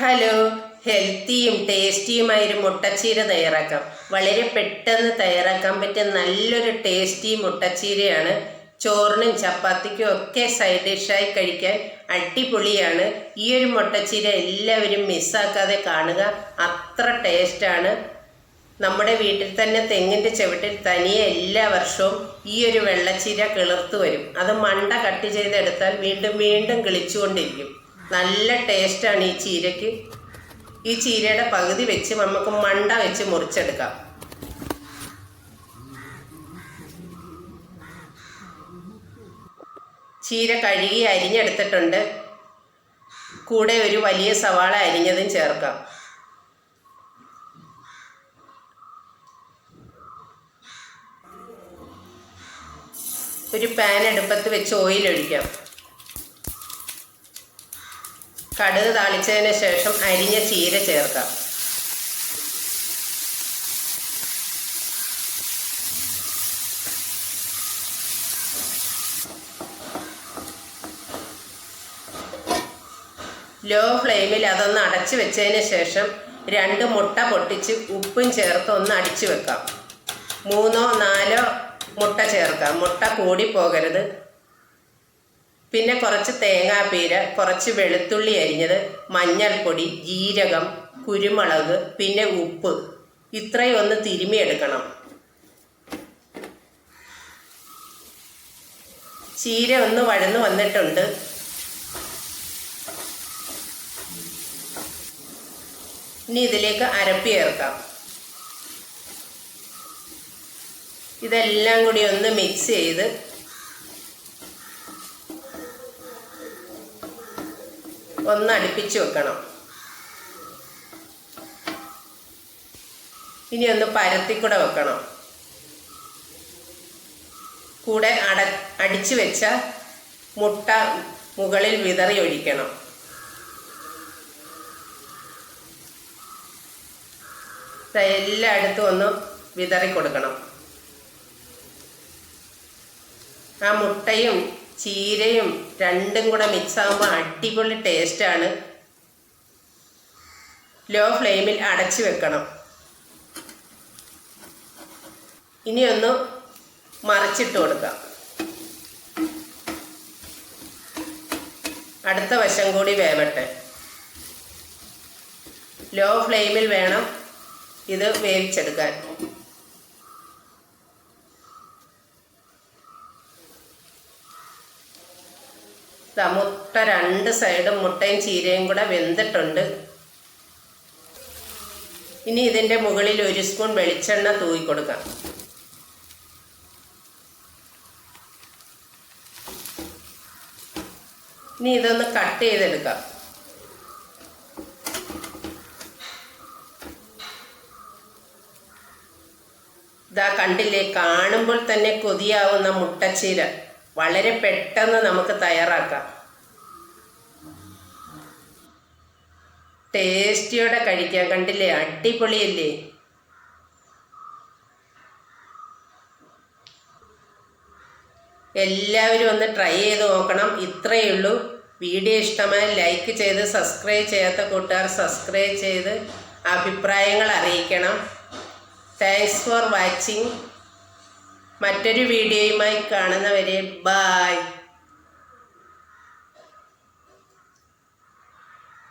Hello ഹെൽത്തിയും ടേസ്റ്റിയുമായൊരു മുട്ടച്ചീര തയ്യാറാക്കാം. വളരെ പെട്ടെന്ന് തയ്യാറാക്കാൻ പറ്റിയ നല്ലൊരു ടേസ്റ്റി മുട്ടച്ചീരയാണ്. ചോറിനും ചപ്പാത്തിക്കും ഒക്കെ സൈഡ് ഡിഷായി കഴിക്കാൻ അടിപൊളിയാണ്. ഈ ഒരു മുട്ടച്ചീര എല്ലാവരും മിസ്സാക്കാതെ കാണുക. അത്ര ടേസ്റ്റാണ്. നമ്മുടെ വീട്ടിൽ തന്നെ തെങ്ങിന്റെ ചുവട്ടിൽ തനിയെ എല്ലാ വർഷവും ഈ ഒരു വെള്ളച്ചീര കിളിർത്ത് വരും. അത് മണ്ട കട്ട് ചെയ്തെടുത്താൽ വീണ്ടും വീണ്ടും കിളിച്ചുകൊണ്ടിരിക്കും. നല്ല ടേസ്റ്റാണ് ഈ ചീരയ്ക്ക്. ഈ ചീരയുടെ പകുതി വെച്ച് നമുക്ക് മണ്ട വെച്ച് മുറിച്ചെടുക്കാം. ചീര കഴുകി അരിഞ്ഞെടുത്തിട്ടുണ്ട്. കൂടെ ഒരു വലിയ സവാള അരിഞ്ഞതും ചേർക്കാം. ഒരു പാൻ അടുപ്പത്ത് വെച്ച് ഓയിൽ ഒഴിക്കാം കടുക് താളിച്ചതിന് ശേഷം അരിഞ്ഞ ചീര ചേർക്കാം. ലോ ഫ്ലെയിമിൽ അതൊന്ന് അടച്ചു വെച്ചതിന് ശേഷം രണ്ട് മുട്ട പൊട്ടിച്ച് ഉപ്പും ചേർത്ത് ഒന്ന് അടിച്ചു വെക്കാം. മൂന്നോ നാലോ മുട്ട ചേർക്കാം. മുട്ട കൂടി പോകരുത് പിന്നെ കുറച്ച് തേങ്ങാപ്പീര കുറച്ച് വെളുത്തുള്ളി അരിഞ്ഞത് മഞ്ഞൾപ്പൊടി ജീരകം കുരുമുളക് പിന്നെ ഉപ്പ്. ഇത്രയും ഒന്ന് തിരുമിയെടുക്കണം. ചീര ഒന്ന് വഴന്നു വന്നിട്ടുണ്ട്. ഇനി ഇതിലേക്ക് അരപ്പി ചേർക്കാം. ഇതെല്ലാം കൂടി ഒന്ന് മിക്സ് ചെയ്ത് ഒന്ന് അടുപ്പിച്ച് വെക്കണം. ഇനി ഒന്ന് പരത്തി പരത്തിക്കൂടെ വെക്കണം. കൂടെ അട അടിച്ചു വെച്ച മുട്ട മുകളിൽ വിതറി ഒഴിക്കണം. എല്ലായിടത്തും ഒന്ന് വിതറി കൊടുക്കണം. ആ മുട്ടയും ചീരയും രണ്ടും കൂടെ മിക്സ് ആകുമ്പോൾ അടിപൊളി ടേസ്റ്റാണ് ലോ ഫ്ലെയിമിൽ അടച്ചു വെക്കണം. ഇനിയൊന്ന് മറിച്ചിട്ട് കൊടുക്കാം. അടുത്ത വശം കൂടി വേവട്ടെ. ലോ ഫ്ലെയിമിൽ വേണം ഇത് വേവിച്ചെടുക്കാൻ. മുട്ട രണ്ട് സൈഡും മുട്ടയും ചീരയും കൂടെ വെന്തിട്ടുണ്ട്. ഇനി ഇതിന്റെ മുകളിൽ ഒരു സ്പൂൺ വെളിച്ചെണ്ണ തൂക്കി കൊടുക്കാം. ഇനി ഇതൊന്ന് കട്ട് ചെയ്തെടുക്കാം. ഇതാ കണ്ടില്ലേ കാണുമ്പോൾ തന്നെ കൊതിയാവുന്ന മുട്ടച്ചീര. വളരെ പെട്ടെന്ന് നമുക്ക് തയ്യാറാക്കാം. ടേസ്റ്റിയോടെ കഴിക്കാം. കണ്ടില്ലേ? അടിപൊളിയല്ലേ? എല്ലാവരും ഒന്ന് ട്രൈ ചെയ്ത് നോക്കണം. ഇത്രയേ ഉള്ളൂ. വീഡിയോ ഇഷ്ടമായി ലൈക്ക് ചെയ്ത് സബ്സ്ക്രൈബ് ചെയ്യാത്ത കൂട്ടുകാർ സബ്സ്ക്രൈബ് ചെയ്ത് അഭിപ്രായങ്ങൾ അറിയിക്കണം. താങ്ക്സ് ഫോർ വാച്ചിങ് മറ്റൊരു വീഡിയോയുമായി കാണുന്നവരെ ബായ്